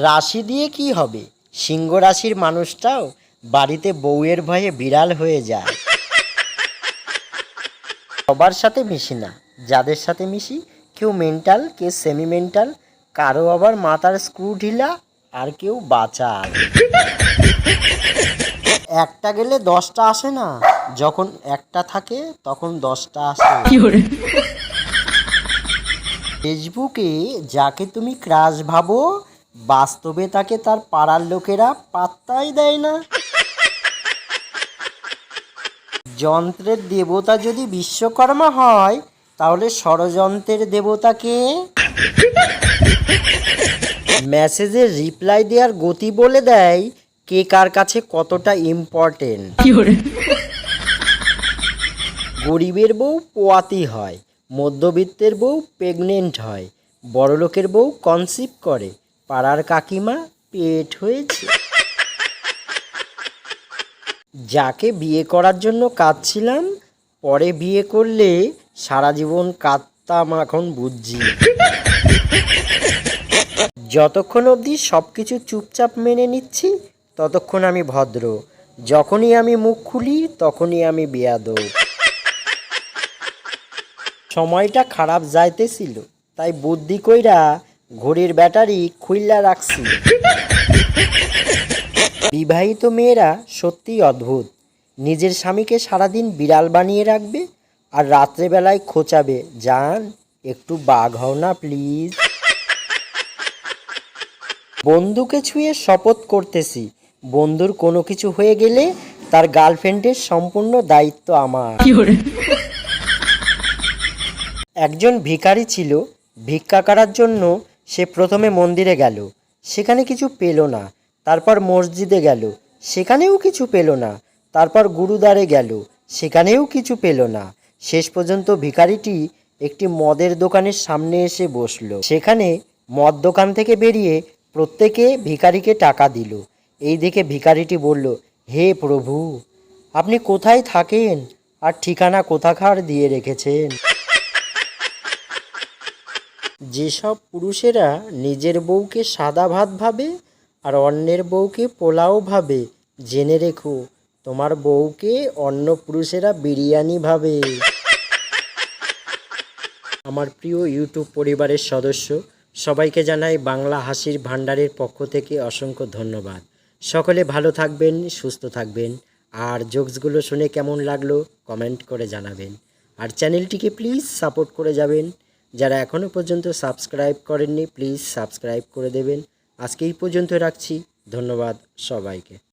রাশি দিয়ে কি হবে? সিংহ রাশির মানুষটাও বাড়িতে বউয়ের ভয়ে বিড়াল হয়ে যায়। সবার সাথে মিশি না। যাদের সাথে মিশি কেউ মেন্টাল কেউ সেমি মেন্টাল কারও আবার মাথার স্ক্রু ঢিলা আর কেউ বাচাল। একটা গেলে দশটা আসে না। যখন একটা থাকে তখন দশটা আসে। ফেসবুকে যাকে তুমি ক্রাশ ভাবো বাস্তবে তাকে তার পাড়ার লোকেরা পাত্তাই দেয় না। যন্ত্রের দেবতা যদি বিশ্বকর্মা হয় তাহলে ষড়যন্ত্রের দেবতাকে মেসেজের রিপ্লাই দেওয়ার গতি বলে দেয় কে কার কাছে কতটা ইম্পর্টেন্ট গরিবের বউ পোয়াতি হয় মধ্যবিত্তের বউ প্রেগনেন্ট হয় বড়লোকের বউ কনসিভ করে পাড়ার কাকিমা পেট হয়েছে। যাকে বিয়ে করার জন্য কাঁদছিলাম, পরে বিয়ে করলে সারা জীবন কাঁদতাম এখন বুঝছি যতক্ষণ অবধি সব কিছু চুপচাপ মেনে নিচ্ছি, ততক্ষণ আমি ভদ্র। যখনই আমি মুখ খুলি, তখনই আমি বেয়াদব। সময়টা খারাপ যাইতেছিল, তাই বুদ্ধি কইরা ঘড়ির ব্যাটারি খুইল্লা রাখছি। বিবাহিত মেয়েরা সত্যিই অদ্ভুত। নিজের স্বামীকে সারাদিন বিড়াল বানিয়ে রাখবে আর রাত্রেবেলায় খোঁচাবে। যান একটু বাঘ হও না প্লিজ। বন্ধুকে ছুঁয়ে শপথ করতেছি। বন্ধুর কোনো কিছু হয়ে গেলে তার গার্লফ্রেন্ডের সম্পূর্ণ দায়িত্ব আমার। একজন ভিখারি ছিল। ভিক্ষা করার জন্য সে প্রথমে মন্দিরে গেল। সেখানে কিছু পেল না। তারপর মসজিদে গেল। সেখানেও কিছু পেল না। তারপর গুরুদ্বারে গেল। সেখানেও কিছু পেল না। শেষ পর্যন্ত ভিখারিটি একটি মদের দোকানের সামনে এসে বসল। সেখানে মদ দোকান থেকে বেরিয়ে প্রত্যেকে ভিখারিকে টাকা দিল। এই দেখে ভিখারিটি বলল, হে প্রভু, আপনি কোথায় থাকেন? আর ঠিকানা কোথাকার দিয়ে রেখেছেন? যেসব পুরুষেরা নিজের বউকে সাদা ভাত ভাবে আর অন্যের বউকে পোলাও ভাবে, জেনে রেখো, তোমার বউকে অন্য পুরুষেরা বিরিয়ানি ভাবে। আমার প্রিয় ইউটিউব পরিবারের সদস্য, সবাইকে জানাই বাংলা হাসির ভাণ্ডারের পক্ষ থেকে অসংখ্য ধন্যবাদ। সকলে ভালো থাকবেন, সুস্থ থাকবেন, আর জোকসগুলো শুনে কেমন লাগল কমেন্ট করে জানাবেন। আর চ্যানেলটিকে প্লিজ সাপোর্ট করে যাবেন। যারা এখনও পর্যন্ত সাবস্ক্রাইব করেননি প্লিজ সাবস্ক্রাইব করে দেবেন। আজকে এই পর্যন্ত রাখছি। ধন্যবাদ সবাইকে।